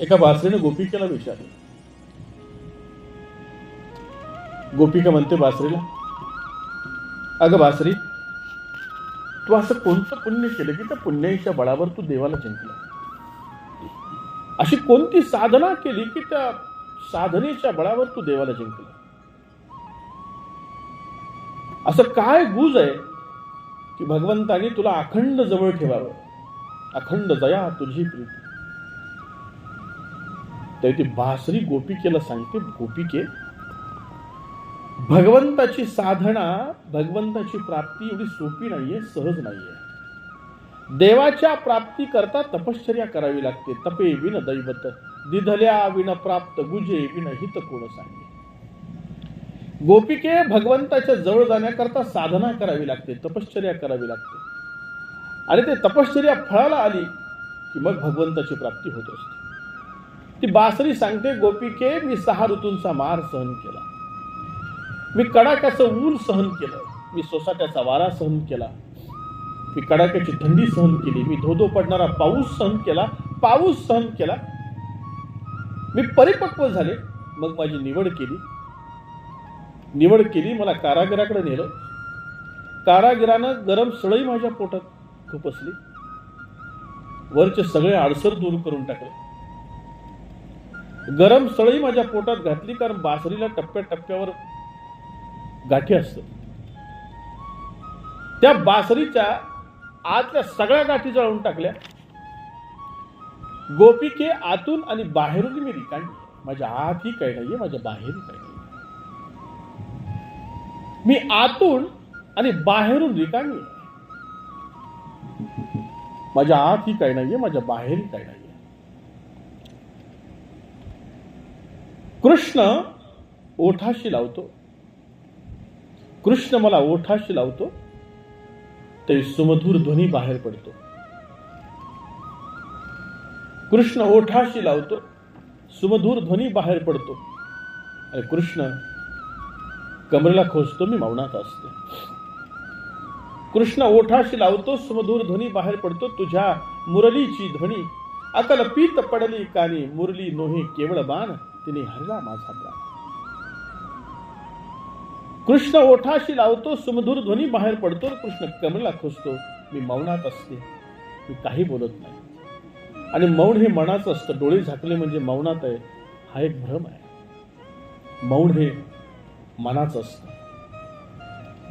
एका बासरीने गोपिकेला विचारलं. गोपिका म्हणते बासरीला अगं बासरी तू असं कोणतं पुण्य केलं की त्या पुण्याच्या बळावर तू देवाला जिंकला? अशी कोणती साधना केली की त्या साधनेच्या बळावर तू देवाला जिंकला? असं काय गुज आहे की भगवंताने तुला अखंड जवळ ठेवावं? अखंड दया तुझी प्रीती. तर ती बासरी गोपिकेला सांगते गोपिके भगवंताची साधना भगवंताची प्राप्ती एवढी सोपी नाहीये सहज नाहीये. देवाच्या प्राप्ती करता तपश्चर्या करावी लागते. तपे विन दैवत दिधल्या विन प्राप्त गुजे विन हित कोण सांगे? गोपिके भगवंताच्या जवळ जाण्याकरता साधना करावी लागते तपश्चर्या करावी लागते. आणि ते तपश्चर्या फळाला आली की मग भगवंताची प्राप्ती होत असते. ती बासरी सांगते गोपिके मी सहा ऋतूंचा मार सहन केला. मी कडाक्याचं ऊन सहन केलं. मी सोसाट्याचा वारा सहन केला. मी कडाक्याची थंडी सहन केली. मी धोधो पडणारा पाऊस सहन केला. पाऊस सहन केला. मी परिपक्व झाले. मग माझी निवड केली. निवड केली मला कारागिराकडे नेलं. कारागिरानं गरम सळई माझ्या पोटात खुपसली. वरचे सगळे आडसर दूर करून टाकले. गरम सळई माझ्या पोटात घातली कारण बासरीला टप्प्या टप्प्यावर गाठी असत. त्या बासरीच्या आतल्या सगळ्या गाठी जळून टाकल्या. गोपिके आतून आणि बाहेरून मी रिकाणी माझ्या आतही काही नाहीये माझ्या बाहेरही काही नाही मी आतून आणि बाहेरून रिकामी माझ्या माझ्या आतही काही नाहीये माझ्या बाहेरही काही नाही कृष्ण ओठाशी लावतो. कृष्ण मला ओठाशी लावतो. ते सुमधूर ध्वनी बाहेर पडतो. कृष्ण ओठाशी लावतो. सुमधूर ध्वनी बाहेर पडतो. आणि कृष्ण कमरेला खोचतो मी मौनात असते. कृष्ण ओठाशी लावतो सुमधुर ध्वनी बाहेर पडतो तुझ्या मुरलीची ध्वनी अकल पीत पडली कानी मुरली नोही केवळ बाण. तिने हरला माझा प्राण. कृष्ण ओठाशी लावतो सुमधुर ध्वनी बाहेर पडतो कृष्ण कमला खुसतो. मी मौनात असते. मी काही बोलत नाही. आणि मौन हे मनाचं असतं. डोळे झाकले म्हणजे मौनात आहे. हा एक भ्रम आहे. मौन हे मनाचं असतं.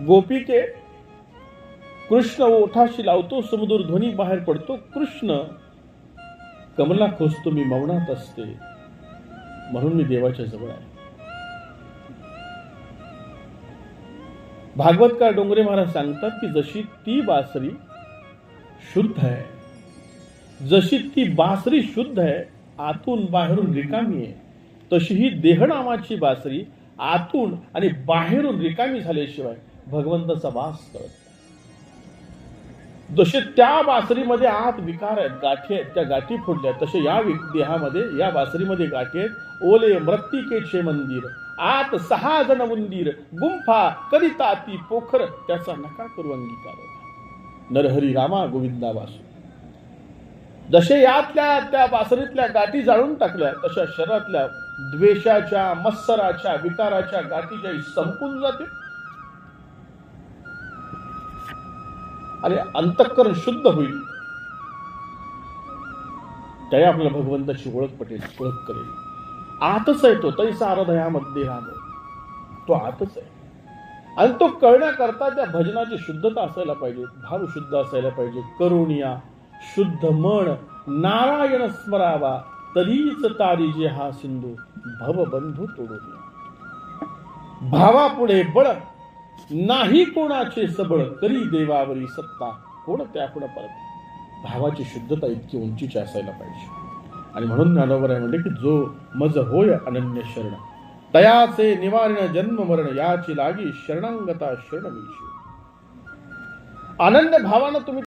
गोपिके कृष्ण ओठाशी लावतो सुमधुर ध्वनी बाहेर पडतो कृष्ण कमला खोसतो. मी मौनात असते. म्हणून मी देवाच्या जवळ आहे भागवतकार डोंगरे महाराज सांगतात की जशी ती बासरी शुद्ध आहे जशी ती बासरी शुद्ध आहे आतून बाहेरून रिकामी आहे तशी ही देहनामाची बासरी आतून आणि बाहेरून रिकामी झाल्याशिवाय भगवंताचा वास करत जसे त्या बासरीमध्ये आत विकार आहेत गाठी आहेत त्या गाठी फोडल्या आहेत, तसे या देहामध्ये या बासरीमध्ये गाठी आहेत. ओले मृत्तिकेचे मंदिर. आत सहा जण मंदिर गुंफा करिता ती पोखर त्याचा नका करू अंगीकार नरहरी रामा गोविंदा वासू. जसे यातल्या त्या बासरीतल्या गाठी जाळून टाकल्या तशा शरीरातल्या द्वेषाच्या मत्सराच्या विकाराच्या गाठी ज्या संपून जाते आणि अंतःकरण शुद्ध होईल. त्याही आपल्याला भगवंताची ओळख पटेल ओळख करेल. आतच आहे तो तैसा हृदयामध्ये राहणं तो आतच आहे. आणि तो कळण्याकरता त्या भजनाची शुद्धता असायला पाहिजे भाव शुद्ध असायला पाहिजे. करुणिया शुद्ध मन नारायण स्मरावा तरीच तारीजे हा सिंधू भवबंधू तोडून. भावापुढे बळ नाही कोणाचे सबळ तरी देवावरी सत्ता. कोण त्यापुढे परत? भावाची शुद्धता इतकी उंचीची असायला पाहिजे. आणि म्हणून ज्ञानोबराय म्हणले की जो मज होय अनन्य शरण. तयाचे निवारण जन्म मरण याची लागी शरणांगता शरणमीशी अनन्य भावानं तुम्ही